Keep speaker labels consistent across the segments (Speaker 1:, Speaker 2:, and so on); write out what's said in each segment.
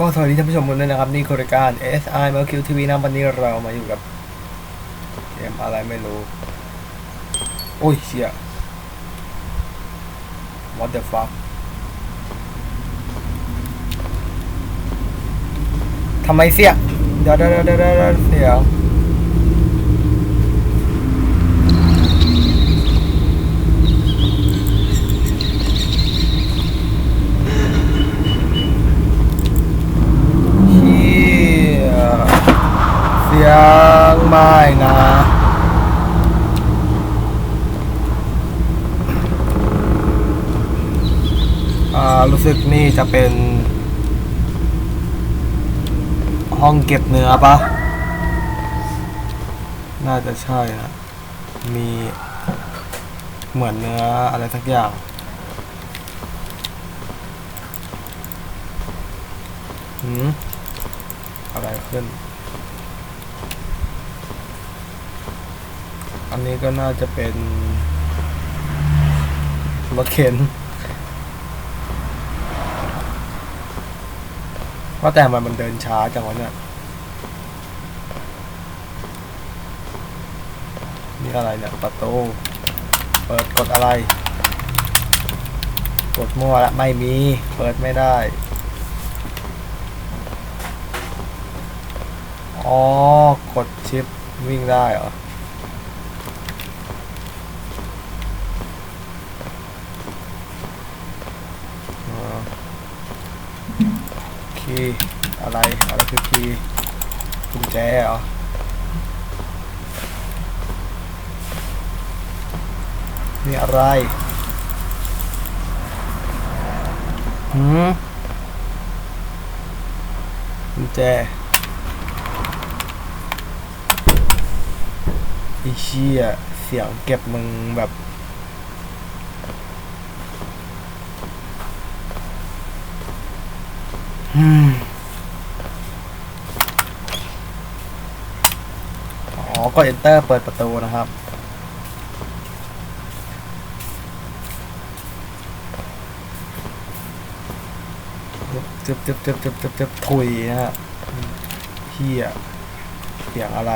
Speaker 1: ก็สวัสดีท่านผู้ชมทุกท่านนะครับ นี่คือรายการ SI m l q TV นะวันนี้เรามาอยู่กับเกมอะไรไม่รู้ โอ้ยเสีย What the fuck ทำไมเสียเดี๋ยวเดี๋ยวเดี๋ยวเดี๋ยวเดี๋ยวเสียงเชี่ยเสี ยงไม่นะ รู้สึกนี่จะเป็น ห้องเก็บเนื้อปะ น่าจะใช่นะ มีเหมือนเนื้ออะไรสักอย่างหืมอะไรขึ้น อันนี้ก็น่าจะเป็นรถเข็นว่าแต่มันมันเดินช้าจังวะเนี่ยนี่อะไรเนี่ยประตูเปิดกดอะไร กดมั่วละไม่มี เปิดไม่ได้ อ๋อ กดชิปวิ่งได้เหรออ๋อ คีย์อะไรอะไรคือคีย์กุญแจเหรอนี่อะไรหืมกุญแจไอ้เชี่ยเสียงเก็บมึงแบบ อืมอ๋อก็ enter เปิดประตูนะครับจึบจึบจึบจึบจึบจึบถุยนะฮะเฮียเสียงอะไร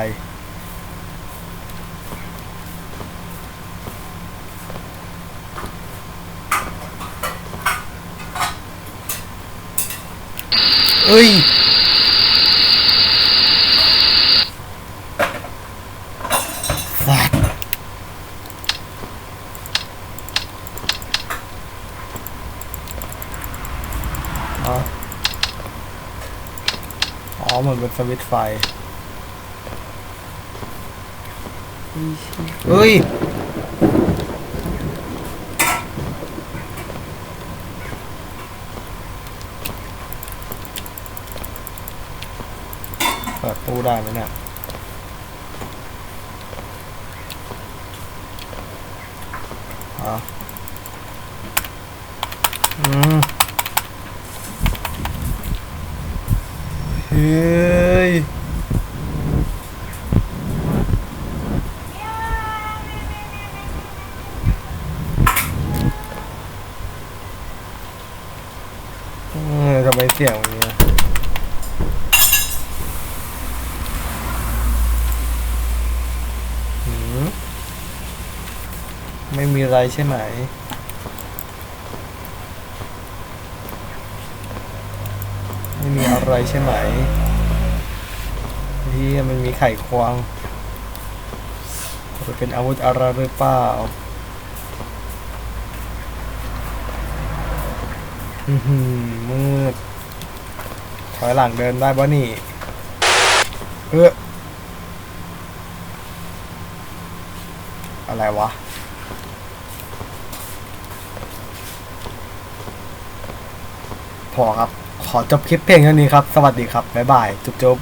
Speaker 1: เอ้ยสัตว์อ๋ออ๋อมันเป็นสวิตช์ไฟ เฮ้ย เปิดตู้ได้ไหมเนี่ยอ๋ออืมเฮ้ยทำไมเสียงอย่างนี้ยหืม ไม่มีอะไรใช่ไหม ไม่มีอะไรใช่ไหมที่มันมีไข่ควงจะเป็นอาวุธอะไรหรือเปล่าอือหือมืด ถอยหลังเดินได้บ่นี่เออ อะไรวะ พอครับ ขอจบคลิปเพลงเท่านี้ครับ สวัสดีครับ บ๊ายบาย จุ๊บจุ๊บ